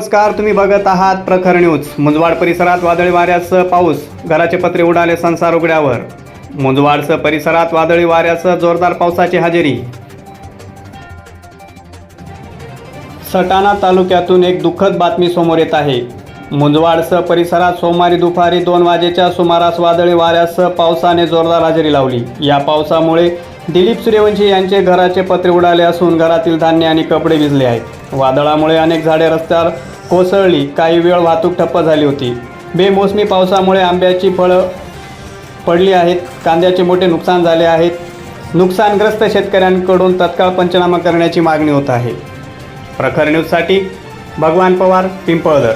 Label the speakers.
Speaker 1: नमस्कार तुम्ही बघत आहात प्रखर न्यूज. मुंजवाड परिसरात वादळी वाऱ्यासह पाऊस. घराचे पत्रे उडाले संसार उघड्यावर. मुंजवाडसह परिसरात वादळी वाऱ्यासह जोरदार पावसाची हजेरी. सटाणा तालुक्यातून एक दुःखद बातमी समोर येत आहे. मुंजवाडसह परिसरात सोमवारी दुपारी दोन वाजेच्या सुमारास वादळी वाऱ्यासह पावसाने जोरदार हजेरी लावली. या पावसामुळे दिलीप सूर्यवंशी यांचे घराचे पत्रे उडाले असून घरातील धान्य आणि कपडे भिजले आहेत. वादळामुळे अनेक झाडे रस्त्यावर कोसळली. काही वेळ वाहतूक ठप्प झाली होती. बेमोसमी पावसामुळे आंब्याची फळं पडली आहेत. कांद्याचे मोठे नुकसान झाले आहेत. नुकसानग्रस्त शेतकऱ्यांकडून तत्काळ पंचनामा करण्याची मागणी होत आहे. प्रखर न्यूजसाठी भगवान पवार पिंपळदर.